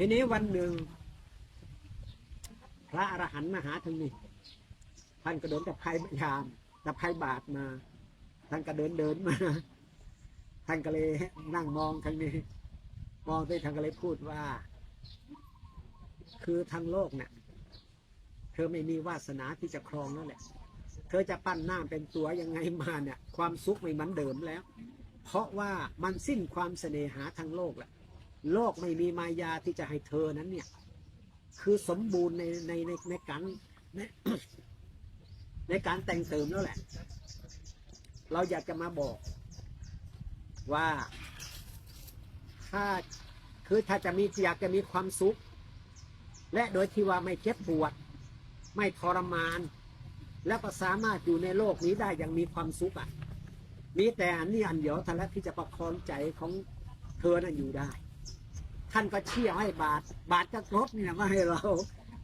ทีนี้วันหนึ่ง พระอรหันต์มาหาทางนี้ท่านก็เดินกับภัยยามกับภัยบาทมา ท่านก็เดินเดินมา ท่านก็เลยนั่งมองทางนี้ มองไปท่านก็เลยพูดว่า คือทางโลกเนี่ยเธอไม่มีวาสนาที่จะครองนั่นแหละ เธอจะปั้นหน้าเป็นตัวยังไงมาเนี่ย ความสุขไม่เหมือนเดิมแล้ว เพราะว่ามันสิ้นความเสน่หาทางโลกแหล้ว โลกไม่มีมายาที่จะให้เธอนั้นเนี่ย คือสมบูรณ์ในในในในการในในการแต่งเติมแล้วแหละ เราอยากจะมาบอกว่าถ้าคือถ้าจะมีอยากจะมีความสุข และโดยที่ว่าไม่เจ็บปวด ไม่ทรมาน แล้วก็สามารถอยู่ในโลกนี้ได้อย่างมีความสุขอะมีแต่อันนี้อันเดียวเท่านั้นที่จะประคองใจของเธอนั้นอยู่ได้ ท่านก็เชี่ยให้บาท บาทจะครบเนี่ยมาให้เรา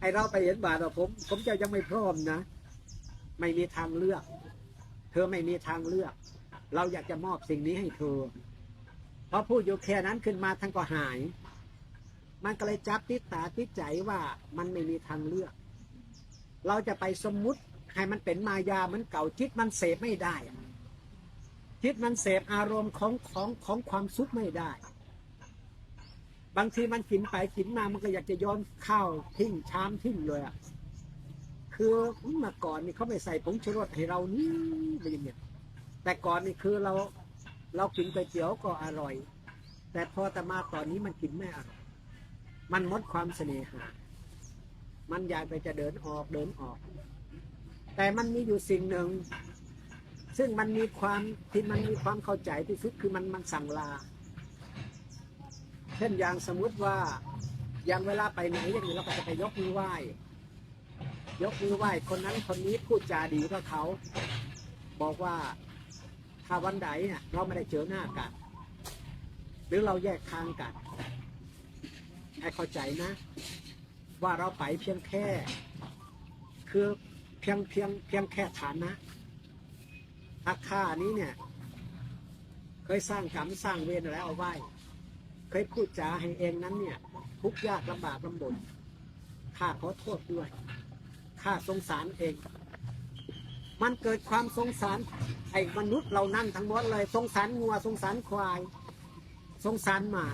ให้เราไปเห็นบาทว่าผม ผมจะยังไม่พร้อมนะ ไม่มีทางเลือก เธอไม่มีทางเลือก เราอยากจะมอบสิ่งนี้ให้เธอพอพูดอยู่แค่นั้นขึ้นมาท่านก็หาย มันก็เลยจับติดตาติดใจว่ามันไม่มีทางเลือก เราจะไปสมมุติให้มันเป็นมายาเหมันเก่าจิตมันเสพไม่ได้จิตมันเสพอารมณ์ของของของความสุขไม่ได้ บางทีมันกินไปกินมามันก็อยากจะย้อนข้าวทิ้งชามทิ้งเลยอะคือเมื่อก่อนนี่เขาไม่ใส่ผงชูรสให้เรานี่อะไรอย่างเงี้ยแต่ก่อนนี่คือเราเรากินก๋วยเตี๋ยวก็อร่อย แต่พอแต่มาตอนนี้มันกินไม่อร่อยมันมดความเสน่หา มันอยากไปจะเดินออกเดินออก แต่มันมีอยู่สิ่งหนึ่ง ซึ่งมันมีความที่มันมีความเข้าใจที่สุดคือมันมันสั่งลา เช่นอย่างสมมุติว่าอย่างเวลาไปไหนอย่างนี้เราก็จะไปยกมือไหว้ ยกมือไหว้คนนั้นคนนี้พูดจาดีกับเขา บอกว่าถ้าวันใดเนี่ยเราไม่ได้เจอหน้ากัน หรือเราแยกทางกันให้เข้าใจนะ ว่าเราไปเพียงแค่ คือเพียงเพียงเพียงแค่ฐานนะอาคานี้เนี่ย เคยสร้างกรรมสร้างเวรอะไรเอาไว้ เคยพูดจาให้เองนั้นเนี่ย ทุกยากลำบากลำบนข้าขอโทษด้วยข้าสงสารเอง มันเกิดความสงสารไอ้มนุษย์เรานั่นทั้งหมดเลยสงสารงัวสงสารควาย สงสารหมา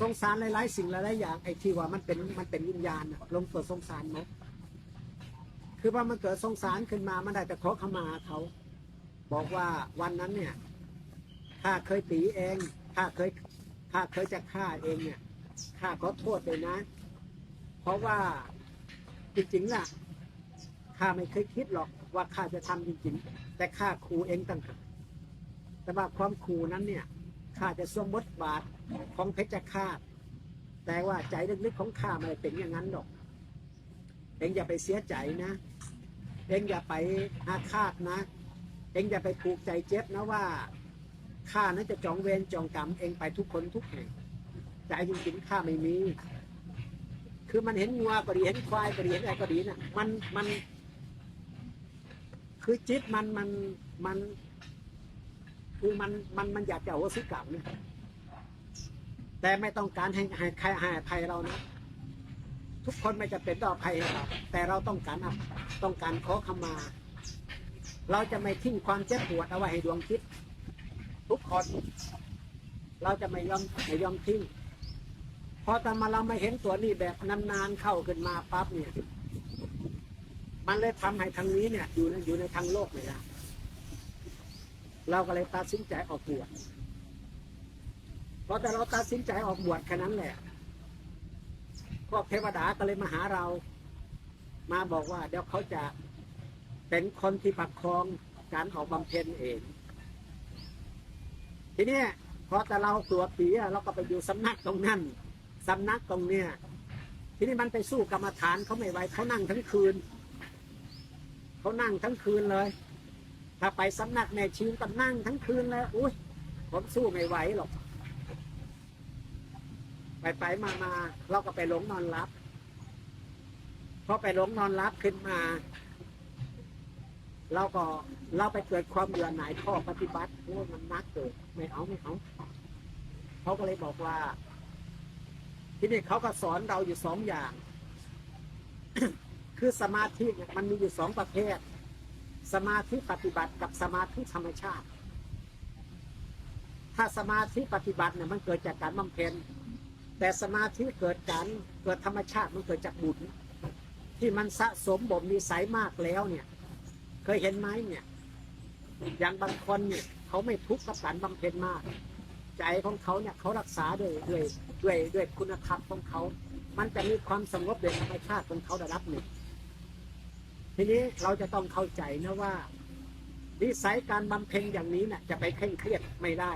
สงสารหลายๆ สิ่งหลายๆอย่างไอ้ที่ว่ามันเป็นมันเป็นวิญญาณลงเกิดสงสารไหมคือว่ามันเกิดสงสารขึ้นมามันได้แต่ขอขมาเขา บอกว่าวันนั้นเนี่ยข้าเคยตีเองข้าเคย ข้าเคยจะฆ่าเองเนี่ยข้าขอโทษเลยนะ เพราะว่าจริงๆล่ะข้าไม่เคยคิดหรอกว่าข้าจะทำจริงๆ แต่ข้าขู่เองต่างหากแต่ว่าความขู่นั้นเนี่ยข้าจะสวมบทบาทของเพชฌฆาตแต่ว่าใจลึกๆของข้าไม่เป็นอย่างนั้นหรอก เองอย่าไปเสียใจนะ เองอย่าไปอาฆาตนะ เองอย่าไปผูกใจเจ็บนะว่า ข้านั้นจะจองเวรจองกรรมเองไปทุกคนทุกแห่งใจจริงๆข้าไม่มี คือมันเห็นงัวก็ดีเห็นควายก็ดีเห็นอะไรก็ดีนะมันมัน คือจิตมันมันมัน คือมันมันมันอยากจะโอสิกรรมนะแต่ไม่ต้องการให้ให้ใครให้อภัยเรานะทุกคนไม่จะเป็นต่อภัยห้เราแต่เราต้องการต้องการขอขมา เราจะไม่ทิ้งความเจ็บปวดเอาไว้ให้ดวงคิด ทุกคน เราจะไม่ยอมไม่ยอมทิ้งพอแต่มาเราไม่เห็นตัวนี้แบบนานๆเข้าขึ้นมาปั๊บเนี่ย มันเลยทำให้ทางนี้เนี่ย อยู่ในอยู่ในทางโลกเลยนะเราก็เลยตัดสินใจออกบวชพอแต่เราตัดสินใจออกบวชแค่นั้นแหละพวกเทวดาก็เลยมาหาเรา มาบอกว่า เดี๋ยวเขาจะเป็นคนที่ประคองการออกบำเพ็ญเอง ทีนี้พอแต่เราตัวปีเราก็ไปอยู่สำนักตรงนั้นสำนักตรงเนี้ยทีนี้มันไปสู้กรรมฐานเขาไม่ไหวเขานั่งทั้งคืนเขานั่งทั้งคืนเลย ถ้าไปสำนักแม่ชีก็นั่งทั้งคืนเลยอุ้ยผมสู้ไม่ไหวหรอก ไปไปมามาเราก็ไปหลงนอนรับพอไปหลงนอนรับขึ้นมา เราก็เราไปเกิดความเบื่อหน่ายข้อปฏิบัติโอ้มันนักเกิดไม่เอาไม่เอาเขาก็เลยบอกว่า ที่นี่เขาก็สอนเราอยู่สองอย่าง คือสมาธิเนี่ยมันมีอยู่สองประเภท สมาธิปฏิบัติกับสมาธิธรรมชาติ ถ้าสมาธิปฏิบัติเนี่ยมันเกิดจากการบำเพ็ญแต่สมาธิเกิดการเกิดธรรมชาติมันเกิดจากบุญที่มันสะสมบ่มนิสัยมากแล้วเนี่ย เคยเห็นไหมเนี่ย อย่างบางคนเนี่ยเขาไม่ทุกข์กับการบำเพ็ญมาก ใจของเขาเนี่ยเขารักษาด้วยด้วยด้วยด้วยคุณธรรมของเขา มันจะมีความสงบโดยธรรมชาติของเขาระดับหนึ่งทีนี้เราจะต้องเข้าใจนะว่านิสัยการบำเพ็ญอย่างนี้เนี่ยจะไปเคร่งเครียดไม่ได้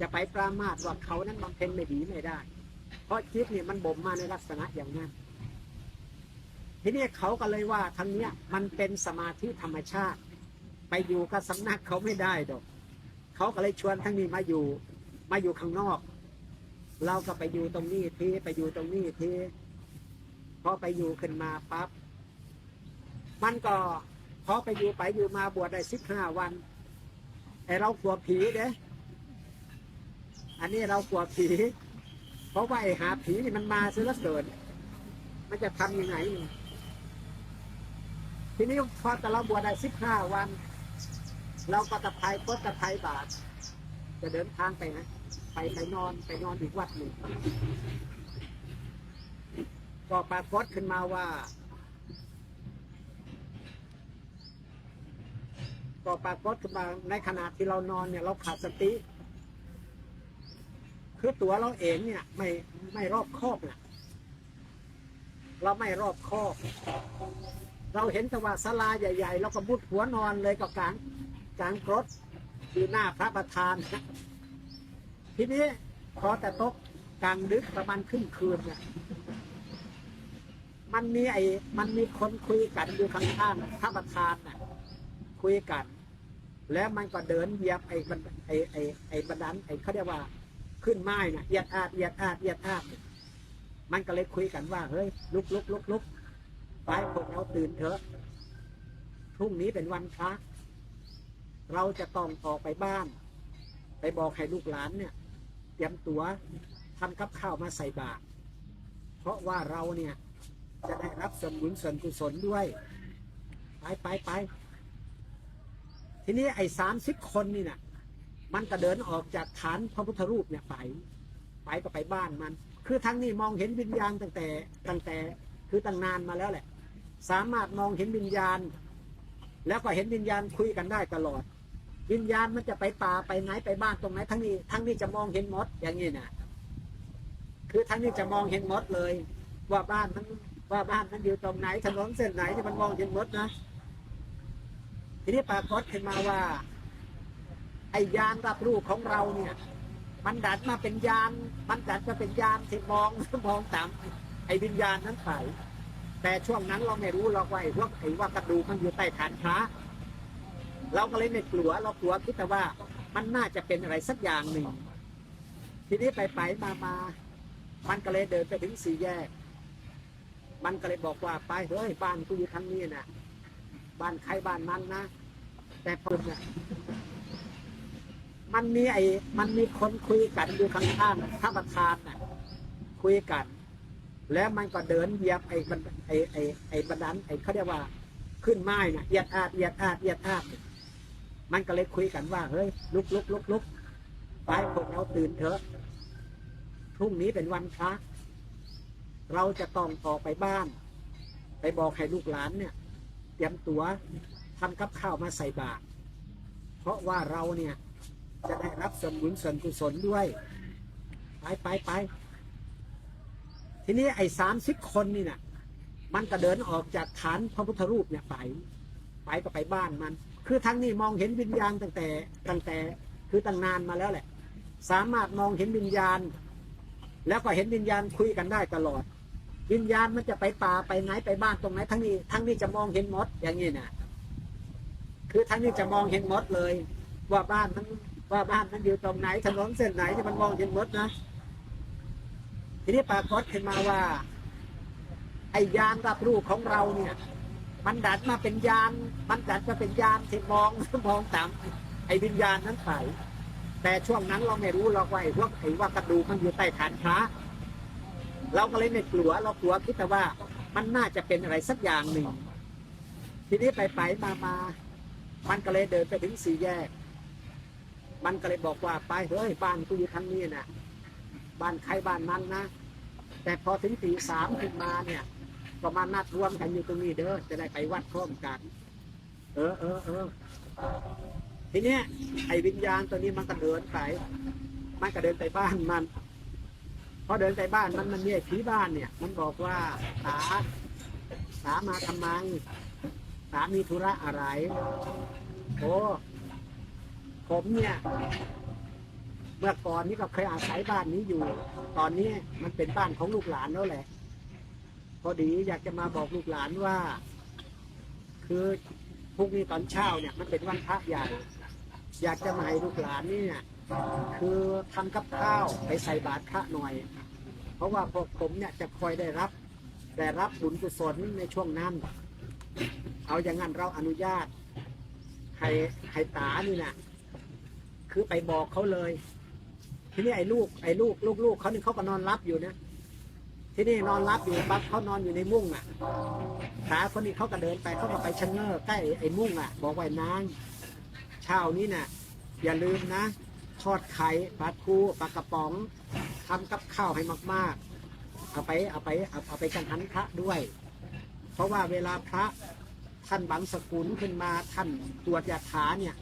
จะไปปรามาสว่าเขานั้นบำเพ็ญไม่ดีไม่ได้ เพราะจิตเนี่ยมันบ่มมาในลักษณะอย่างนั้น ทีนี้เขาก็เลยว่าทางเนี้ยมันเป็นสมาธิธรรมชาติ ไปอยู่กับสำนักเขาไม่ได้ดอกเขาก็เลยชวนทั้งนี้มาอยู่ มาอยู่ข้างนอก เราก็ไปอยู่ตรงนี้ทีไปอยู่ตรงนี้ทีพอไปอยู่ขึ้นมาปั๊บมันก็พอไปอยู่ไปอยู่มาบวชได้สิบห้าวันไอเรากลัวผีเด้อันนี้เรากลัวผี เพราะว่าไอหาผีนี่มันมาซื้อละเกินมันจะทำยังไง ทีนี้พอแต่เราบวชได้สิบห้าวัน เราก็ตะไคร้ก็ตะไคร้บาท จะเดินทางไปนะไปไปนอนไปนอนอีกวัดหนึ่งก็ปรากฏขึ้นมาว่า ก็ปรากฏขึ้นมาในขณะที่เรานอนเนี่ย เราขาดสติ คือตัวเราเองเนี่ย ไม่ไม่รอบคอบนะเราไม่รอบคอบ เราเห็นแต่ว่าศาลาใหญ่ๆเราก็มุดหัวนอนเลยกับกลางกลางรถคือหน้าพระประธาน ทีนี้พอแต่ตกกลางดึกประมาณขึ้นคืนเนี่ยมันมีไอ้มันมีคนคุยกันอยู่ข้างๆพระประธานน่ะ คุยกัน แล้วมันก็เดินเหยียบไอ้บันไอ้ไอ้ไอ้บันดันไอ้เขาเรียกว่า ขึ้นไม้น่ะเอียดอาดเอียดอาดเอียดอาดมันก็เลยคุยกันว่าเฮ้ยลุกลุกลุกลุก ไปพวกเราตื่นเถอะพรุ่งนี้เป็นวันพระเราจะต้องออกไปบ้าน ไปบอกให้ลูกหลานเนี่ย เตรียมตัวทำกับข้าวมาใส่บาตรเพราะว่าเราเนี่ย จะได้รับส่วนบุญส่วนกุศลด้วย ไปไปไปทีนี้ไอ้สามสิบคนนี่น่ะ มันก็เดินออกจากฐานพระพุทธรูปเนี่ยไป ไปก็ไปบ้านมัน คือทั้งนี้มองเห็นวิญญาณตั้งแต่ตั้งแต่คือตั้งนานมาแล้วแหละ สามารถมองเห็นวิญญาณ แล้วก็เห็นวิญญาณคุยกันได้ตลอด วิญญาณมันจะไปป่าไปไหนไปบ้านตรงไหนทั้งนี้ทั้งนี้จะมองเห็นหมดอย่างนี้นะคือทั้งนี้จะมองเห็นหมดเลย ว่าบ้านนั้นว่าบ้านนั้นอยู่ตรงไหนถนนเส้นไหนที่มันมองเห็นหมดนะทีนี้ปรากฏขึ้นมาว่า ไอ้ยานรับรู้ของเราเนี่ย มันดัดมาเป็นยาน มันดัดมาเป็นยานที่มองมองตามไอ้วิญญาณนั้นไป แต่ช่วงนั้นเราไม่รู้เราไว้พวกไอ้ว่ากระดูกมันอยู่ใต้ฐานพระเราก็เลยไม่กลัวเรากลัวคิดแต่ว่ามันน่าจะเป็นอะไรสักอย่างหนึ่ง ทีนี้ไปไปมามามันก็เลยเดินไปถึงสี่แยก มันก็เลยบอกว่าไปเฮ้ยบ้านกูอยู่ทางนี้นะบ้านใครบ้านมันนะแต่ผมเนี่ยมันมีไอ้มันมีคนคุยกันอยู่ข้างๆพระประธานน่ะคุยกัน แล้วมันก็เดินเหยียบไอ้บันไอ้ไอ้ไอ้บันดันไอ้เขาเรียกว่าขึ้นไม้น่ะเอียดอาดเอียดอาดเอียดอาดมันก็เลยคุยกันว่าเฮ้ยลุกลุกลุกลุกไปพวกเราตื่นเถอะพรุ่งนี้เป็นวันพระเราจะต้องออกไปบ้าน ไปบอกให้ลูกหลานเนี่ย เตรียมตัวทำกับข้าวมาใส่บาตรเพราะว่าเราเนี่ยจะได้รับส่วนบุญส่วนกุศลด้วย ไปไปไป ทีนี้ไอ้สามสิบคนนี่น่ะมันก็เดินออกจากฐานพระพุทธรูปเนี่ยไปไปก็ไปบ้านมัน คือทั้งนี้มองเห็นวิญญาณตั้งแต่ตั้งแต่คือตั้งนานมาแล้วแหละ สามารถมองเห็นวิญญาณ แล้วก็เห็นวิญญาณคุยกันได้ตลอด วิญญาณมันจะไปป่าไปไหนไปบ้านตรงไหน ทั้งนี้ทั้งนี้จะมองเห็นมดอย่างนี้นะคือทั้งนี้จะมองเห็นมดเลย ว่าบ้านนั้นว่าบ้านนั้นอยู่ตรงไหนถนนเส้นไหนที่มันมองเห็นมดนะ ทีนี้ปรากฏขึ้นมาว่า ไอ้ยานรับรู้ของเราเนี่ย มันดัดมาเป็นยาน มันดัดมาเป็นยานที่มองมองตามไอ้วิญญาณนั้นไปแต่ช่วงนั้นเราไม่รู้เราไว้พวกไอ้ว่ากระดูกมันอยู่ใต้ฐานพระเราก็เลยไม่กลัวเรากลัวคิดแต่ว่ามันน่าจะเป็นอะไรสักอย่างหนึ่ง ทีนี้ไปไปมามามันก็เลยเดินไปถึงสี่แยก มันก็เลยบอกว่าไปเฮ้ยบ้านกูอยู่ทางนี้นะ บ้านใครบ้านมันนะ แต่พอถึงตีสามขึ้นมาเนี่ยก็มาณนัดรวมกันอยู่ตรงนี้เด้อจะได้ไปวัดพร้อมกัน เออเออเออทีเนี้ยไอ้วิญญาณตัวนี้มันก็เดินไป มันก็เดินไปบ้านมัน พอเดินไปบ้านมันมันเนี่ยผีบ้านเนี่ย มันบอกว่าตาตามาทำไมตามีธุระอะไรโอ้ผมเนี่ย เมื่อก่อนนี่ก็เคยอาศัยบ้านนี้อยู่ ตอนนี้มันเป็นบ้านของลูกหลานแล้วแหละ พอดีอยากจะมาบอกลูกหลานว่า คือพรุ่งนี้ตอนเช้าเนี่ยมันเป็นวันพระใหญ่อยากจะมาให้ลูกหลานนี่เนี่ยคือทำกับข้าวไปใส่บาตรพระหน่อย เพราะว่าพวกผมเนี่ยจะคอยได้รับได้รับบุญกุศลในช่วงนั้น เอาอย่างนั้นเราอนุญาตให้ให้ตานี่นะคือไปบอกเขาเลย ทีนี้ไอ้ลูกไอ้ลูกลูกลูกเขาหนี่งเขาก็นอนรับอยู่นะที่นี่นอนรับอยู่ปั๊บเขานอนอยู่ในมุ้งอะตาคนนี้เขาก็เดินไปเขาก็ไปชะเง้อใกล้ไอ้มุ้งอะ บอกไว้นางเช้านี้น่ะ อย่าลืมนะทอดไข่ปลาทูปลากระป๋องทำกับข้าวให้มาก ๆ เอาไปเอาไปเอาเอาไปกันทันพระด้วย เพราะว่าเวลาพระท่านบังสกุลขึ้นมาท่านตรวจยาถาเนี่ย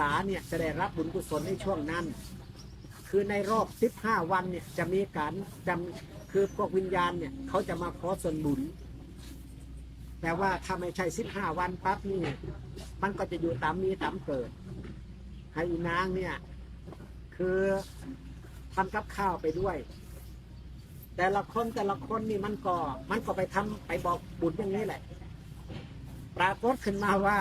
ตาเนี่ยจะได้รับบุญกุศลในช่วงนั้น คือในรอบ 15 วันเนี่ยจะมีการจำคือพวกวิญญาณเนี่ยเขาจะมาขอส่วนบุญแต่ว่าถ้าไม่ใช่ 15 วันปั๊บนี่มันก็จะอยู่ตามมีตามเกิดให้อีนางเนี่ย คือทำกับข้าวไปด้วย แต่ละคนแต่ละคนนี่มันก็มันก็ไปทำไปบอกบุญอย่างนี้แหละ ปรากฏขึ้นมาว่า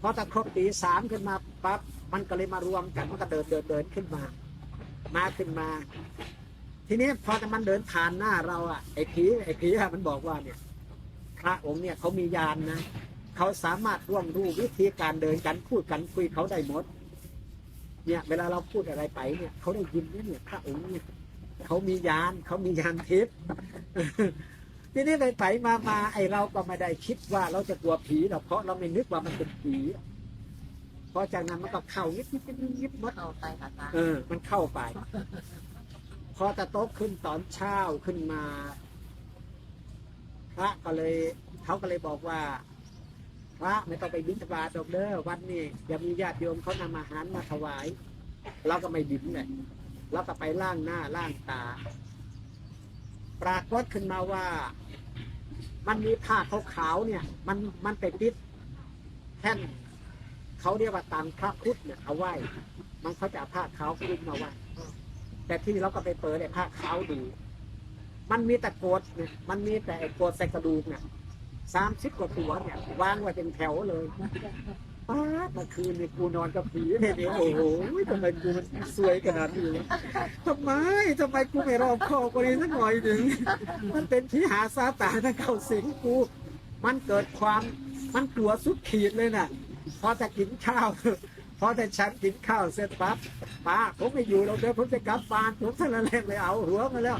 พอตะครบตีสามขึ้นมาปั๊บมันก็เลยมารวมกันมันก็เดินเดินเดินขึ้นมา มาขึ้นมา ทีนี้พอมันเดินผ่านหน้าเราอะไอ้ผีไอ้ผีอะมันบอกว่าเนี่ย พระองค์เนี่ยเขามียานนะเขาสามารถร่วงรู้วิธีการเดินกันพูดกันคุยเขาได้หมด เนี่ย เวลาเราพูดอะไรไปเนี่ยเขาได้ยินนะเนี่ยพระองค์เนี่ยเขามียานเขามียานทิพย์ทีนี้ไปไปมามาไอเราก็ไม่ได้คิดว่าเราจะกลัวผีหรอกเพราะเราไม่นึกว่ามันเป็นผี พราะจากนั้นมันก็เข้ายิบยิบยิบยิบยิบหมดเอาไปค่ะตาเออ มันเข้าไป พอตะโต๊ะขึ้นตอนเช้าขึ้นมา พระก็เลยเขาก็เลยบอกว่า พระไม่ต้องไปบิณฑบาตดอกเด้อวันนี้อย่ามีญาติโยมเขานำอาหารมาถวายเราก็ไม่บินเลยเราก็ไปล่างหน้าล่างตา ปรากฏขึ้นมาว่า มันมีผ้าขาวๆเนี่ย มันมันไปปิดแท่น เขาเรียกว่าตังพระพุทธเนี่ยเอาไหว้มันเขาจะผ้าขาวคลุมมาไหว้แต่ที่เราก็ไปเปิดไอ้ผ้าขาวดู มันมีแต่โกดเนี่ยมันมีแต่ไอ้โกดใส่กระดูกเนี่ยสามสิบกว่าตัวเนี่ยวางไว้เป็นแถวเลยป้าดเมื่อคืนเนี่ยกูนอนกับผีเนี่ยเนี่ยโอ้โหทำไมกูมันสวยขนาดนี้ทำไมทำไมกูไม่รอบคอบกว่านี้สักหน่อยหนึ่งมันเป็นผีหาซาตานะเข้าสิงกู มันเกิดความมันกลัวสุดขีดเลยน่ะ พอจะกินข้าวพอแต่ฉันกินข้าวเสร็จปั๊บป้าผมไม่อยู่เราเดี๋ยวผมจะกลับบ้านผมท่านละเล่นเลยเอาหัวมาแล้ว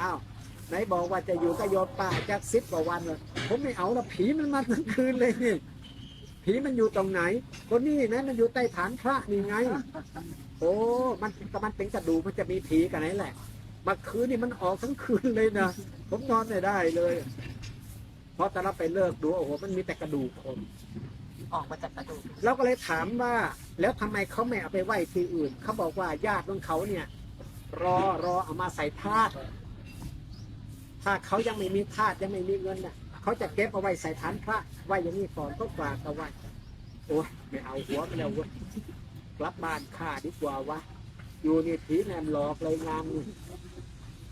อ้าวไหนบอกว่าจะอยู่ก็โยมป้าจากสิบกว่าวันเลยผมไม่เอาละผีมันมาทั้งคืนเลยนี่ผีมันอยู่ตรงไหนคนนี้นะมันอยู่ใต้ฐานพระนี่ไง โอ้มันก็มันเป็นกระดูกมันจะมีผีกันไหนแหละมาคืนนี่มันออกทั้งคืนเลยนะผมนอนไม่ได้เลย เพราะแต่เราไปเลิกดูโอ้โหมันมีแต่กระดูกคน ออกมาจากกระดูกเราก็เลยถามว่า แล้วทำไมเขาไม่เอาไปไหว้ที่อื่น เขาบอกว่าญาติของเขาเนี่ย รอรอเอามาใส่ธาตุถ้าเขายังไม่มีธาตุยังไม่มีเงินน่ะเขาจะเก็บเอาไว้ใส่ฐานพระไหว้อย่างนี้ก่อนก็ฝากเอาไว้โอ้ยไม่เอาหัวไปแล้วว้ยกลับบ้านข้าดีกว่าวะอยู่นี่ผีแนมหลอกเลยงานนี่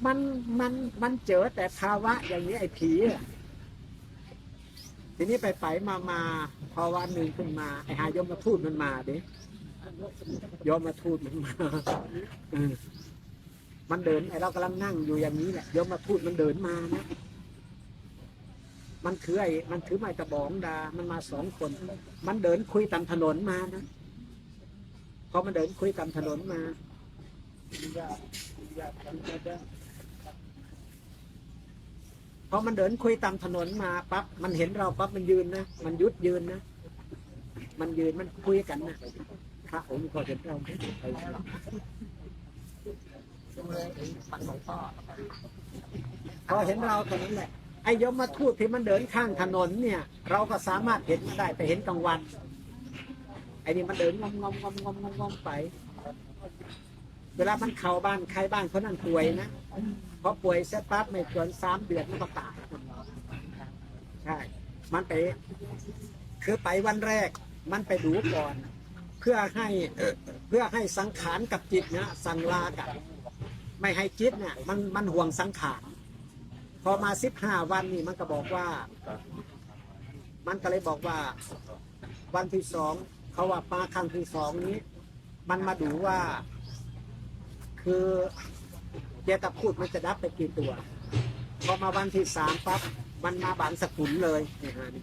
มันมันมันเจอแต่ภาวะอย่างนี้ไอ้ผีอะ ทีนี้ไปไปมามาพอวันหนึ่งขึ้นมาไอ้หายมมาทูตมันมาเด้ยมมาทูตมันมาเออมันเดินไอ้เรากำลังนั่งอยู่อย่างนี้แหละยมมาทูตมันเดินมานะมันถือไอ้มันถือไม้ตะบองดา มันมาสองคน มันเดินคุยตามถนนมานะพอมันเดินคุยตามถนนมา พอมันเดินคุยตามถนนมาปั๊บมันเห็นเราปั๊บมันยืนนะมันยุดยืนนะมันยืนมันคุยกันนะพระองค์ก็เห็นเราไม่ไปดูเลยไอ้ฝันหลวงพ่อพอเห็นเราตรงนั้นแหละไอ้ยมมาทูตที่มันเดินข้างถนนเนี่ย เราก็สามารถเห็นได้ไปเห็นกลางวันไอ้นี่มันเดินงมงอมงอมงอมงอมงอมไป เวลามันเข้าบ้านใครบ้านเขานั่นป่วยนะ พอป่วยเสร็จปั๊บไม่เกินสามเดือนมันก็ตายใช่ มันไป คือไปวันแรก มันไปดูก่อน เพื่อให้เพื่อให้สังขารกับจิตเนะสั่งลากัน ไม่ให้จิตเนี่ยมันมันห่วงสังขารพอมาสิบห้าวันนี่มันก็บอกว่า มันก็เลยบอกว่า วันที่สองเขาว่าปลาครั้งที่สองนี้ มันมาดูว่า คือ เจตพูดมันจะดับไปกี่ตัว พอมาวันที่สามปั๊บมันมาบานสกุลเลยนี่ฮะนี่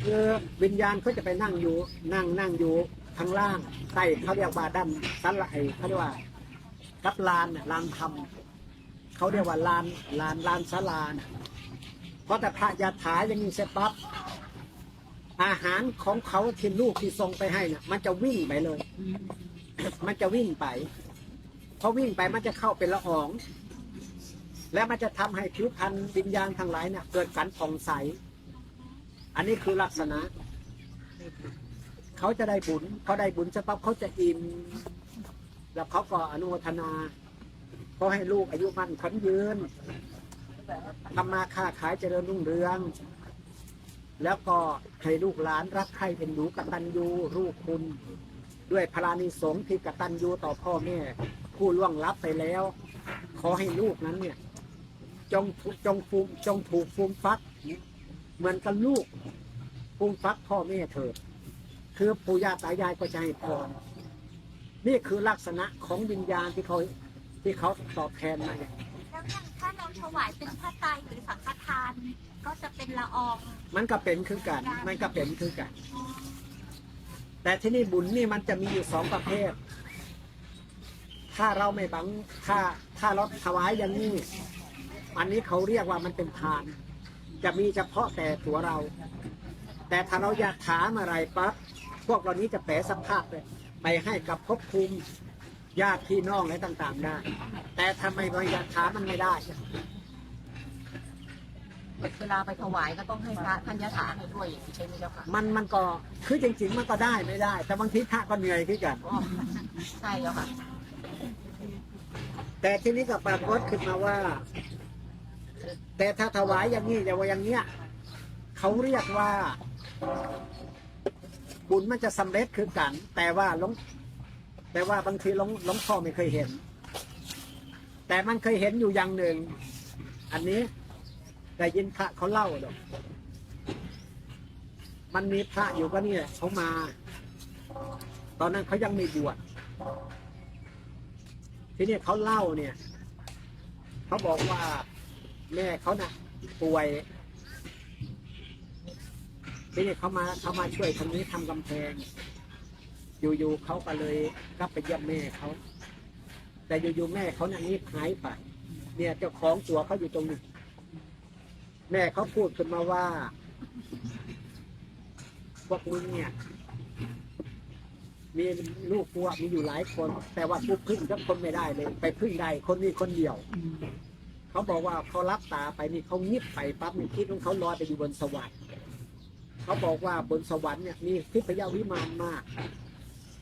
คือวิญญาณเขาจะไปนั่งอยู่ นั่งนั่งอยู่ข้างล่างใต้เขาเรียกว่าด้านสันไหลเขาเรียกว่ากับลานน่ะลานธรรมเขาเรียกว่าลานลานลานศาลานะเพราะแต่พระยาถาอย่างนี้เสร็จปั๊บอาหารของเขาที่ลูกที่ส่งไปให้น่ะ มันจะวิ่งไปเลย มันจะวิ่งไป พอวิ่งไปมันจะเข้าเป็นละออง และมันจะทำให้ผิวพรรณวิญญาณทั้งหลายเนี่ยเกิดการผ่องใส อันนี้คือลักษณะ เขาจะได้บุญเขาได้บุญเสร็จปั๊บเขาจะอิ่มแล้วเขาก็อนุโมทนาเขาให้ลูกอายุมั่นขวัญยืนทำมาค้าขายเจริญรุ่งเรือง แล้วก็ให้ลูกหลานรักใครเป็นหนูกตัญญูรูปคุณ ด้วยพลานิสงที่กตัญญูต่อพ่อแม่ ผู้ล่วงลับไปแล้ว ขอให้ลูกนั้นเนี่ย จงจงฟูมจงถูกฟูมฟัก เหมือนกับลูกฟูมฟักพ่อแม่เถิดคือปู่ย่าตายายก็จะให้พรนี่คือลักษณะของวิญญาณที่เขาที่เขาตอบแทนมาเนี่ยแล้วอย่างถ้าเราถวายเป็นพระไตรหรือสังฆทาน ก็จะเป็นละออง มันก็เป็นคือกัน มันก็เป็นคือกัน แต่ที่นี่บุญนี่มันจะมีอยู่สองประเภท ถ้าเราไม่บังถ้าถ้าเราถวายอย่างนี้ อันนี้เขาเรียกว่ามันเป็นทาน จะมีเฉพาะแต่ตัวเรา แต่ถ้าเราอยากถามอะไรปั๊บพวกเรานี้จะแปลสภาพเลยไปให้กับภพภูมิญาติพี่น้องอะไรต่าง ๆ ได้ แต่ทำไมเราอยากถามมันไม่ได้เวลาไปถวายก็ต้องให้พระท่านยะถาให้ด้วยอย่างนี้ใช่ไหมเจ้าค่ะมันมันก็คือจริงๆมันก็ได้ไม่ได้ แต่บางทีพระก็เหนื่อยขึ้นกันอ๋อใช่เจ้าค่ะ แต่ที่นี้ก็ปรากฏขึ้นมาว่า แต่ถ้าถวายอย่างนี้อย่ว่าอย่างเนี้ยเขาเรียกว่า บุญมันจะสำเร็จคือกัน แต่ว่าหลวงแต่ว่าบางทีหลวงหลวงพ่อไม่เคยเห็น แต่มันเคยเห็นอยู่อย่างหนึ่ง อันนี้ได้ยินพระเขาเล่าดอกมันมีพระอยู่ก็เนี่ยเขามา ตอนนั้นเขายังไม่บวช ทีนี้เขาเล่าเนี่ยเขาบอกว่าแม่เขาน่ะป่วยทีนี้เขามาเขามาช่วยทำนี้ทำกำแพง อยู่ๆเขาก็เลยกลับไปเยี่ยมแม่เขาแต่อยู่ๆแม่เขาน่ะนี่หายไปเนี่ยเจ้าของตัวเขาอยู่ตรงนี้ แม่เขาพูดขึ้นมาว่าพวกมึงเนี่ย มีลูกกูอะมีอยู่หลายคน แต่ว่ากูพึ่งทั้งคนไม่ได้เลย ไปพึ่งได้คนนี้คนเดียว เขาบอกว่าเขารับตาไปนี่เขางิบไปปั๊บมีคิดของเขาลอยไปอยู่บนสวรรค์เขาบอกว่าบนสวรรค์เนี่ยมีทิพยาวิมานมาก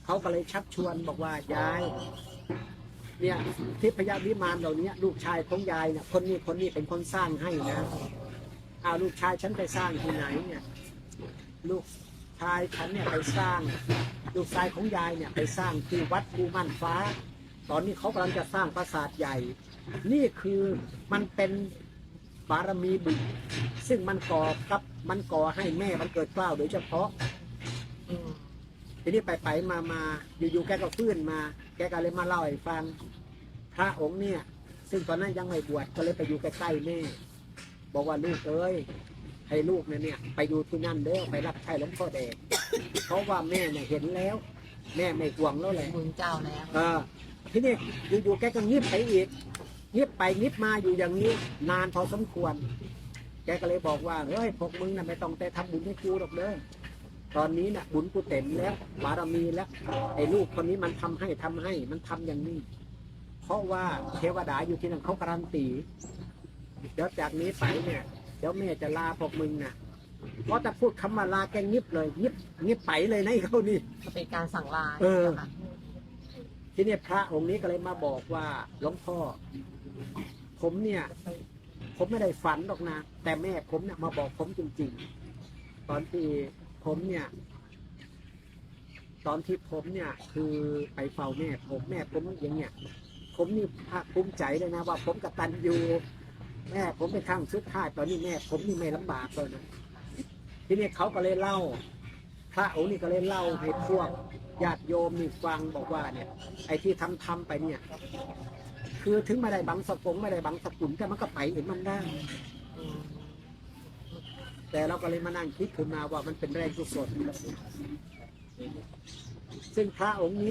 เขาก็เลยชักชวนบอกว่ายาย เนี่ยทิพยาวิมานเหล่านี้ลูกชายของยายเนี่ยคนนี้คนนี้เป็นคนสร้างให้นะเอาลูกชายฉันไปสร้างที่ไหนเนี่ย ลูกชายฉันเนี่ยไปสร้าง ลูกชายของยายเนี่ยไปสร้างที่วัดภูมั่นฟ้า ตอนนี้เขากำลังจะสร้างปราสาทใหญ่ นี่คือมันเป็นบารมีบุญซึ่งมันก่อกับมันก่อให้แม่มันเกิดเกล้าวโดยเฉพาะอืมทีนี้ไปไปมามาอยู่ๆแกก็ฟื้นมา แกก็เลยมาเล่าให้ฟัง พระองค์เนี่ย ซึ่งตอนนั้นยังไม่บวชก็เลยไปอยู่ใกล้ๆแม่ บอกว่าลูกเอ้ย ให้ลูกเนี่ยเนี่ยไปอยู่ที่นั่นเด้อไปรับใช้หลวงพ่อแดงเพราะว่าแม่เนี่ยเห็นแล้ว แม่ไม่ห่วงแล้วแหละบุญเจ้าแล้วเออทีนี้อยู่ๆแกก็เงียบไปอีกเงียบไปเงียบมาอยู่อย่างนี้ นานพอสมควร แกก็เลยบอกว่าเฮ้ยพวกมึงน่ะไม่ต้องแต่ทำบุญให้กูหรอกเด้อตอนนี้น่ะบุญกูเต็มแล้วบารมีแล้วไอ้ลูกคนนี้มันทำให้ทำให้มันทำอย่างนี้ เพราะว่าเทวดาอยู่ที่นั่นเขาการันตีเดี๋ยวจากนี้ไปเนี่ย เดี๋ยวแม่จะลาพวกมึงน่ะเพราะแต่พูดคำว่าลาแกงิบเลยงิบงิบไปเลยนะไอ้เขานี่จะเป็นการสั่งลาเออค่ะทีนี้พระองค์นี้ก็เลยมาบอกว่าหลวงพ่อ ผมเนี่ย ผมไม่ได้ฝันหรอกนะ แต่แม่ผมเนี่ยมาบอกผมจริง ๆ ตอนที่ผมเนี่ย ตอนที่ผมเนี่ย คือไปเฝ้าแม่ผมแม่ผมอย่างเงี้ยผมนี่ภาคภูมิใจเลยนะว่าผมกตันอยู่ แม่ผมเป็นข้างสุดท้ายตอนนี้แม่ ผมนี่ไม่ลำบากเลยนะทีนี้เขาก็เลยเล่า พระองค์นี่ก็เลยเล่าให้พวกญาติโยมนี่ฟังบอกว่าเนี่ย ไอ้ที่ทำทำไปเนี่ย คือถึงไม่ได้บังสกงไม่ได้บังสกุลแต่มันก็ไปเองมันได้แต่เราก็เลยมานั่งคิดขึ้นมาว่ามันเป็นแรงกุศลซึ่งพระองค์นี้